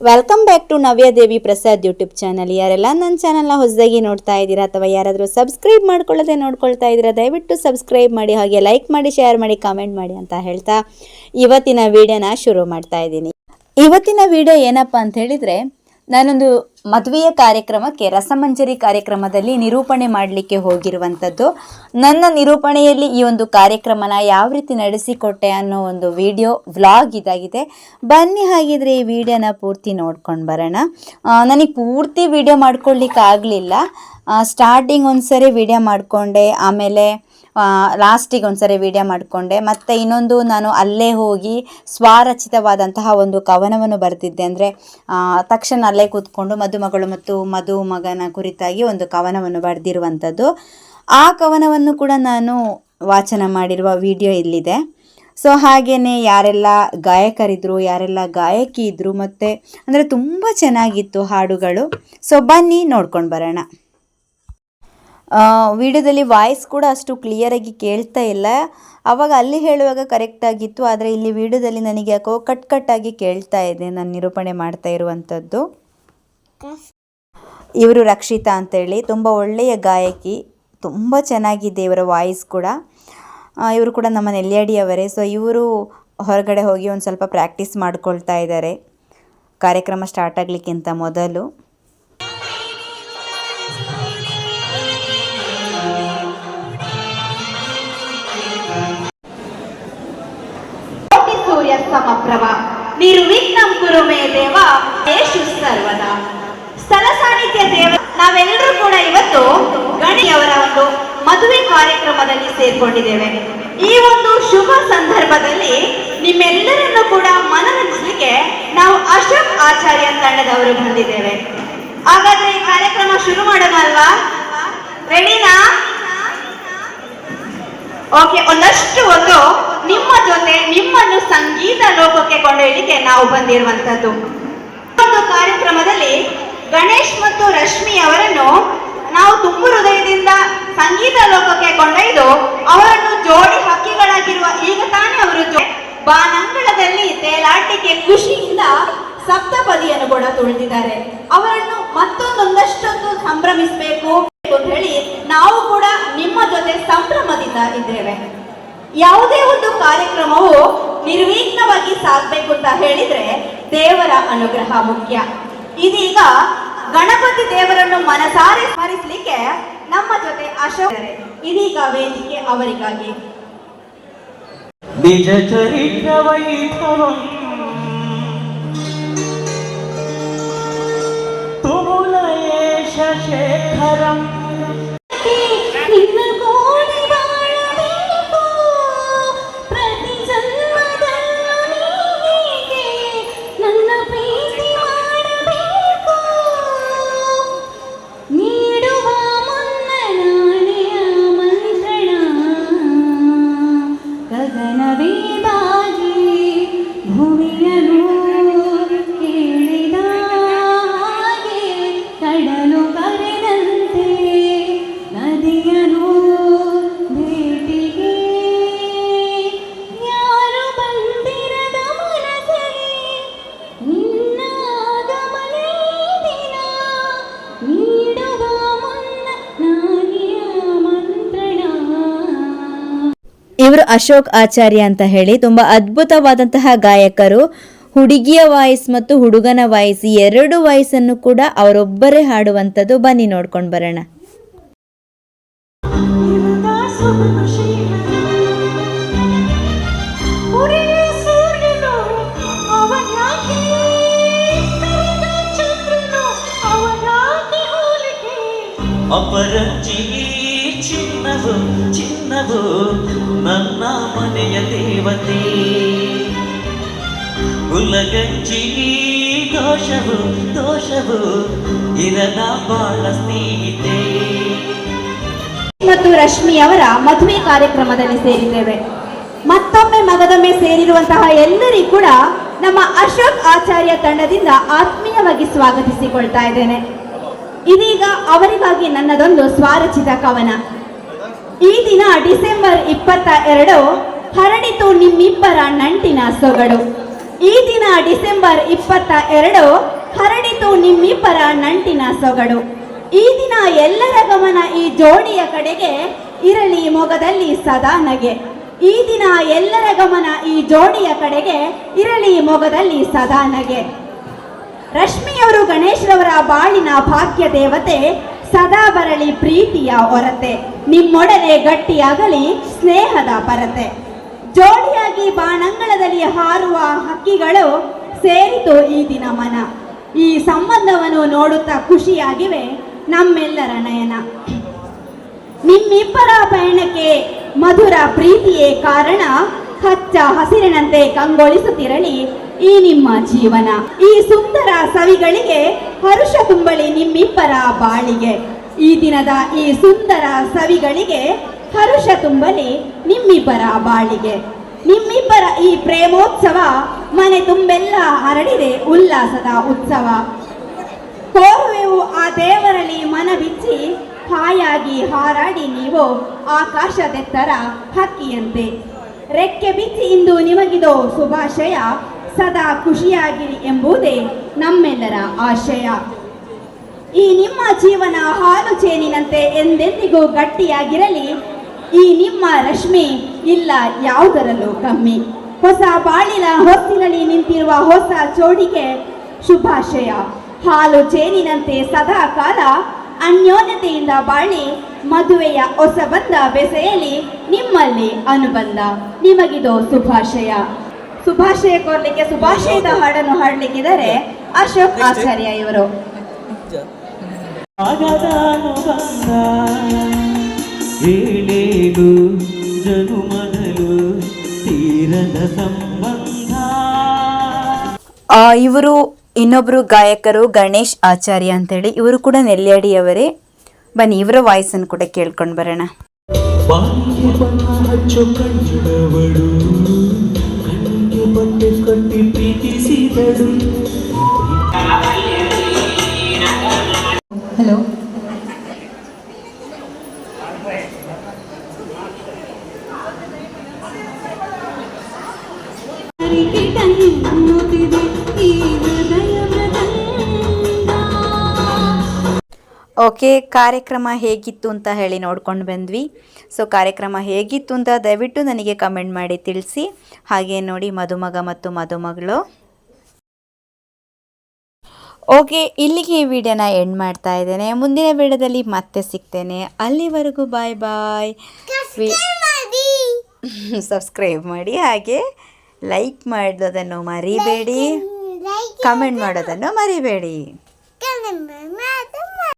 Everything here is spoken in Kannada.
Welcome back to Navyadevi Prasad YouTube channel ಯಾರೆಲ್ಲ ನನ್ನ ಚಾನಲ್ನ ಹೊಸದಾಗಿ ನೋಡ್ತಾ ಇದ್ದೀರಾ ಅಥವಾ ಯಾರಾದರೂ ಸಬ್ಸ್ಕ್ರೈಬ್ ಮಾಡ್ಕೊಳ್ಳದೆ ನೋಡ್ಕೊಳ್ತಾ ಇದ್ದೀರಾ, ದಯವಿಟ್ಟು ಸಬ್ಸ್ಕ್ರೈಬ್ ಮಾಡಿ, ಹಾಗೆ ಲೈಕ್ ಮಾಡಿ ಶೇರ್ ಮಾಡಿ ಕಾಮೆಂಟ್ ಮಾಡಿ ಅಂತ ಹೇಳ್ತಾ ಇವತ್ತಿನ ವಿಡಿಯೋನ ಶುರು ಮಾಡ್ತಾ ಇದ್ದೀನಿ. ಇವತ್ತಿನ ವಿಡಿಯೋ ಏನಪ್ಪ ಅಂತ ಹೇಳಿದರೆ ನಾನೊಂದು ಮದುವೆಯ ಕಾರ್ಯಕ್ರಮಕ್ಕೆ, ರಸಮಂಜರಿ ಕಾರ್ಯಕ್ರಮದಲ್ಲಿ ನಿರೂಪಣೆ ಮಾಡಲಿಕ್ಕೆ ಹೋಗಿರುವಂಥದ್ದು ನನ್ನ ನಿರೂಪಣೆಯಲ್ಲಿ ಈ ಒಂದು ಕಾರ್ಯಕ್ರಮನ ಯಾವ ರೀತಿ ನಡೆಸಿಕೊಟ್ಟೆ ಅನ್ನೋ ಒಂದು ವಿಡಿಯೋ, ವ್ಲಾಗ್ ಇದಾಗಿದೆ. ಬನ್ನಿ ಹಾಗಿದ್ರೆ ಈ ವಿಡಿಯೋನ ಪೂರ್ತಿ ನೋಡ್ಕೊಂಡು ಬರೋಣ. ನನಗೆ ಪೂರ್ತಿ ವಿಡಿಯೋ ಮಾಡ್ಕೊಳ್ಳಿಕ್ಕೆ ಆಗಲಿಲ್ಲ ಸ್ಟಾರ್ಟಿಂಗ್ ಒಂದ್ಸರಿ ವಿಡಿಯೋ ಮಾಡಿಕೊಂಡೆ. ಆಮೇಲೆ ಲಾಸ್ಟಿಗೆ ಒಂದ್ಸರಿ ವಿಡಿಯೋ ಮಾಡಿಕೊಂಡೆ. ಮತ್ತು ಇನ್ನೊಂದು ನಾನು ಅಲ್ಲೇ ಹೋಗಿ ಸ್ವಾರಚಿತವಾದಂತಹ ಒಂದು ಕವನವನ್ನು ಬರೆದಿದ್ದೆ ಅಂದರೆ ತಕ್ಷಣ ಅಲ್ಲೇ ಕೂತ್ಕೊಂಡು ಮದುಮಗಳು ಮತ್ತು ಮಧು ಮಗನ ಕುರಿತಾಗಿ ಒಂದು ಕವನವನ್ನು ಬರೆದಿರುವಂಥದ್ದು. ಆ ಕವನವನ್ನು ಕೂಡ ನಾನು ವಾಚನ ಮಾಡಿರುವ ವಿಡಿಯೋ ಇಲ್ಲಿದೆ. ಸೊ ಹಾಗೆಯೇ ಯಾರೆಲ್ಲ ಗಾಯಕರಿದ್ದರು ಯಾರೆಲ್ಲ ಗಾಯಕಿ ಇದ್ದರು ಮತ್ತು ಅಂದರೆ ತುಂಬ ಚೆನ್ನಾಗಿತ್ತು ಹಾಡುಗಳು. ಸೊ ಬನ್ನಿ ನೋಡ್ಕೊಂಡು ಬರೋಣ. ವಿಡಿಯೋದಲ್ಲಿ ವಾಯ್ಸ್ ಕೂಡ ಅಷ್ಟು ಕ್ಲಿಯರಾಗಿ ಕೇಳ್ತಾ ಇಲ್ಲ. ಆವಾಗ ಅಲ್ಲಿ ಹೇಳುವಾಗ ಕರೆಕ್ಟಾಗಿತ್ತು ಆದರೆ ಇಲ್ಲಿ ವಿಡಿಯೋದಲ್ಲಿ ನನಗೆ ಯಾಕೋ ಕಟ್ ಕಟ್ಟಾಗಿ ಕೇಳ್ತಾ ಇದೆ ನಾನು ನಿರೂಪಣೆ ಮಾಡ್ತಾ ಇರುವಂಥದ್ದು ಇವರು ರಕ್ಷಿತಾ ಅಂತೇಳಿ, ತುಂಬ ಒಳ್ಳೆಯ ಗಾಯಕಿ, ತುಂಬ ಚೆನ್ನಾಗಿದೆ ಇವರ ವಾಯ್ಸ್ ಕೂಡ. ಇವರು ಕೂಡ ನಮ್ಮ ನೆಲ್ಯಾಡಿಯವರೇ ಸೊ ಇವರು ಹೊರಗಡೆ ಹೋಗಿ ಒಂದು ಸ್ವಲ್ಪ ಪ್ರಾಕ್ಟೀಸ್ ಮಾಡ್ಕೊಳ್ತಾ ಇದ್ದಾರೆ. ಕಾರ್ಯಕ್ರಮ ಸ್ಟಾರ್ಟ್ ಆಗಲಿಕ್ಕಿಂತ ಮೊದಲು. ಇವತ್ತು ಗಣಿಯವರ ಒಂದು ಮದುವೆ ಕಾರ್ಯಕ್ರಮದಲ್ಲಿ ಸೇರ್ಕೊಂಡಿದ್ದೇವೆ. ಈ ಒಂದು ಶುಭ ಸಂದರ್ಭದಲ್ಲಿ ನಿಮ್ಮೆಲ್ಲರನ್ನು ಕೂಡ ಮನರಂಜಿಸಲಿಕ್ಕೆ ನಾವು ಅಶೋಕ್ ಆಚಾರ್ಯ ತಂಡದವರು ಬಂದಿದ್ದೇವೆ. ಹಾಗಾದ್ರೆ ಈ ಕಾರ್ಯಕ್ರಮ ಶುರು ಮಾಡೋಣ ಅಲ್ವಾ? ರೆಡಿನಾ? ಓಕೆ, ಒಂದಷ್ಟು ಒಂದು ನಿಮ್ಮ ಜೊತೆ ನಿಮ್ಮನ್ನು ಸಂಗೀತ ಲೋಕಕ್ಕೆ ಕೊಂಡೊಯ್ಯಲಿಕ್ಕೆ ನಾವು ಬಂದಿರುವಂತದ್ದು. ಒಂದು ಕಾರ್ಯಕ್ರಮದಲ್ಲಿ ಗಣೇಶ್ ಮತ್ತು ರಶ್ಮಿ ಅವರನ್ನು ನಾವು ತುಂಬು ಹೃದಯದಿಂದ ಸಂಗೀತ ಲೋಕಕ್ಕೆ ಕೊಂಡೊಯ್ದು ಅವರನ್ನು ಜೋಡಿ ಹಕ್ಕಿಗಳಾಗಿರುವ ಈಗ ತಾನೇ ಅವರು ಬಾನಂಗಳದಲ್ಲಿ ತೇಲಾಟಿಕೆ ಖುಷಿಯಿಂದ ಸಪ್ತಪದಿಯನ್ನು ಕೂಡ ತುಳಿದಿದ್ದಾರೆ. ಅವರನ್ನು ಮತ್ತೊಂದೊಂದಷ್ಟೊಂದು ಸಂಭ್ರಮಿಸಬೇಕು ಅಂತ ಹೇಳಿ ನಾವು ಕೂಡ ನಿಮ್ಮ ಜೊತೆ ಸಂಭ್ರಮದಿಂದ ಇದ್ದೇವೆ. ಯಾವುದೇ ಒಂದು ಕಾರ್ಯಕ್ರಮವು ನಿರ್ವಿಘ್ನವಾಗಿ ಸಾಗಬೇಕು ಅಂತ ಹೇಳಿದ್ರೆ ದೇವರ ಅನುಗ್ರಹ ಮುಖ್ಯ. ಇದೀಗ ಗಣಪತಿ ದೇವರನ್ನು ಮನಸಾರೆ ಸ್ಮರಿಸಲಿಕ್ಕೆ ನಮ್ಮ ಜೊತೆ ಅಶೋಕ್. ಇದೀಗ ವೇದಿಕೆ ಅವರಿಗಾಗಿ. ನಿಜ ವೈಭವಂ. ತುಮುಲ ಶೇಖರಂ. María. ಇವರು ಅಶೋಕ್ ಆಚಾರ್ಯ ಅಂತ ಹೇಳಿ ತುಂಬ ಅದ್ಭುತವಾದಂತಹ ಗಾಯಕರು. ಹುಡುಗಿಯ ವಾಯ್ಸ್ ಮತ್ತು ಹುಡುಗನ ವಾಯ್ಸ್ ಎರಡು ವಾಯ್ಸನ್ನು ಕೂಡ ಅವರೊಬ್ಬರೇ ಹಾಡುವಂಥದ್ದು. ಬನ್ನಿ ನೋಡ್ಕೊಂಡು ಬರೋಣ. ಅಪರಂಜಿ ಚಿನ್ನವು ನನ್ನ ಮನೆಯ ದೇವತೆ. ಉಲಗಂಜಿ ದೋಷವು ದೋಷವು ಇರದ ಬಾಳ ಸ್ನೇಹಿತೆ. ಮತ್ತು ರಶ್ಮಿ ಅವರ ಮದುವೆ ಕಾರ್ಯಕ್ರಮದಲ್ಲಿ ಸೇರಿದ್ದೇವೆ. ಮತ್ತೊಮ್ಮೆ ಮಗದೊಮ್ಮೆ ಸೇರಿರುವಂತಹ ಎಲ್ಲರಿಗೂ ಕೂಡ ನಮ್ಮ ಅಶೋಕ್ ಆಚಾರ್ಯ ತಂಡದಿಂದ ಆತ್ಮೀಯವಾಗಿ ಸ್ವಾಗತಿಸಿಕೊಳ್ತಾ ಇದ್ದೇನೆ. ಇದೀಗ ಅವರಿಗಾಗಿ ನನ್ನದೊಂದು ಸ್ವಾರಚಿತ ಕವನ. ಈ ದಿನ ಡಿಸೆಂಬರ್ ಇಪ್ಪತ್ತ ಎರಡು ಹರಡಿತು ನಿಮ್ಮಿಬ್ಬರ ನಂಟಿನ ಸೊಗಡು. ಈ ದಿನ ಡಿಸೆಂಬರ್ ಇಪ್ಪತ್ತ ಎರಡು ಹರಡಿತು ನಿಮ್ಮಿಬ್ಬರ ನಂಟಿನ ಸೊಗಡು. ಈ ದಿನ ಎಲ್ಲರ ಗಮನ ಈ ಜೋಡಿಯ ಕಡೆಗೆ ಇರಲಿ ಮೊಗದಲ್ಲಿ ಸದಾ ನಗೆ. ಈ ದಿನ ಎಲ್ಲರ ಗಮನ ಈ ಜೋಡಿಯ ಕಡೆಗೆ ಇರಲಿ ಮೊಗದಲ್ಲಿ ಸದಾ ನಗೆ. ರಶ್ಮಿಯವರು ಗಣೇಶ್ರವರ ಬಾಳಿನ ಭಾಗ್ಯ ದೇವತೆ ಸದಾ ಬರಲಿ ಪ್ರೀತಿಯ ಹೊರತೆ. ನಿಮ್ಮೊಡನೆ ಗಟ್ಟಿಯಾಗಲಿ ಸ್ನೇಹದ ಪರತೆ. ಜೋಡಿಯಾಗಿ ಬಾಣಂಗಳದಲ್ಲಿ ಹಾರುವ ಹಕ್ಕಿಗಳು ಸೇರಿತು ಈ ದಿನ ಮನ. ಈ ಸಂಬಂಧವನ್ನು ನೋಡುತ್ತಾ ಖುಷಿಯಾಗಿವೆ ನಮ್ಮೆಲ್ಲರ ನಯನ. ನಿಮ್ಮಿಬ್ಬರ ಪಯಣಕ್ಕೆ ಮಧುರ ಪ್ರೀತಿಯೇ ಕಾರಣ. ಹಚ್ಚ ಹಸಿರಿನಂತೆ ಕಂಗೊಳಿಸುತ್ತಿರಲಿ ಈ ನಿಮ್ಮ ಜೀವನ, ಈ ಸುಂದರ ಸವಿಗಳಿಗೆ ಹರುಷ ತುಂಬಳಿ ನಿಮ್ಮಿಬ್ಬರ ಬಾಳಿಗೆ. ಈ ದಿನದ ಈ ಸುಂದರ ಸವಿಗಳಿಗೆ ಹರುಷ ತುಂಬಲಿ ನಿಮ್ಮಿಬ್ಬರ ಬಾಳಿಗೆ. ನಿಮ್ಮಿಬ್ಬರ ಈ ಪ್ರೇಮೋತ್ಸವ ಮನೆ ತುಂಬೆಲ್ಲ ಹರಡಿದೆ ಉಲ್ಲಾಸದ ಉತ್ಸವ. ಕೋರುವೆವು ಆ ದೇವರಲ್ಲಿ ಮನವಿಚ್ಚಿ ಹಾಯಾಗಿ ಹಾರಾಡಿ ನೀವು ಆಕಾಶದೆತ್ತರ ಹಕ್ಕಿಯಂತೆ. ರೆಕ್ಕೆ ಬಿಚ್ಚಿ ಇಂದು ನಿಮಗಿದೋ ಶುಭಾಶಯ ಸದಾ ಖುಷಿಯಾಗಿರಿ ಎಂಬುದೇ ನಮ್ಮೆಲ್ಲರ ಆಶಯ. ಈ ನಿಮ್ಮ ಜೀವನ ಹಾಲು ಚೇನಿನಂತೆ ಎಂದೆಂದಿಗೂ ಗಟ್ಟಿಯಾಗಿರಲಿ. ಈ ನಿಮ್ಮ ರಶ್ಮಿ ಇಲ್ಲ ಯಾವುದರಲ್ಲೂ ಕಮ್ಮಿ ಹೊಸ ಬಾಳಿನ ಹೊತ್ತಿನಲ್ಲಿ ನಿಂತಿರುವ ಹೊಸ ಜೋಡಿಗೆ ಶುಭಾಶಯ. ಹಾಲು ಚೇನಿನಂತೆ ಸದಾ ಕಾಲ ಅನ್ಯೋನ್ಯತೆಯಿಂದ ಬಾಳಿ ಮದುವೆಯ ಹೊಸ ಬಂದ ಬೆಸೆಯಲಿ ನಿಮ್ಮಲ್ಲಿ ಅನುಬಂಧ. ನಿಮಗಿದು ಶುಭಾಶಯ. ಶುಭಾಶಯ ಕೋರ್ಲಿಕ್ಕೆ ಶುಭಾಶಯದ ಹಾಡನ್ನು ಹಾಡ್ಲಿಕ್ಕಿದ್ದಾರೆ ಅಶೋಕ್ ಆಚಾರ್ಯ ಇವರು. ಏಳೇಳು ಜನುಮದಲು ತೀರದ ಸಂಬಂಧ. ಇವರು ಇನ್ನೊಬ್ಬರು ಗಾಯಕರು ಗಣೇಶ್ ಆಚಾರ್ಯ ಅಂತೇಳಿ. ಇವರು ಕೂಡ ನೆಲ್ಯಾಡಿಯವರೇ ಬನ್ನಿ ಇವರ ವಾಯ್ಸನ್ನು ಕೂಡ ಕೇಳ್ಕೊಂಡು ಬರೋಣ. ಹಲೋ. ಓಕೆ, ಕಾರ್ಯಕ್ರಮ ಹೇಗಿತ್ತು ಅಂತ ಹೇಳಿ ನೋಡ್ಕೊಂಡು ಬಂದ್ವಿ. ಸೊ ಕಾರ್ಯಕ್ರಮ ಹೇಗಿತ್ತು ಅಂತ ದಯವಿಟ್ಟು ನನಗೆ ಕಮೆಂಟ್ ಮಾಡಿ ತಿಳಿಸಿ. ಹಾಗೆ ನೋಡಿ ಮದುಮಗ ಮತ್ತು ಮದುಮಗಳು. ಓಕೆ ಇಲ್ಲಿಗೆ ಈ ವಿಡಿಯೋನ ಎಂಡ್ ಮಾಡ್ತಾ ಇದ್ದೇನೆ. ಮುಂದಿನ ವಿಡಿಯೋದಲ್ಲಿ ಮತ್ತೆ ಸಿಗ್ತೇನೆ. ಅಲ್ಲಿವರೆಗೂ ಬಾಯ್ ಬಾಯ್. ಸಬ್ಸ್ಕ್ರೈಬ್ ಮಾಡಿ. ಹಾಗೆ ಲೈಕ್ ಮಾಡೋದನ್ನು ಮರಿಬೇಡಿ. ಕಮೆಂಟ್ ಮಾಡೋದನ್ನು ಮರಿಬೇಡಿ.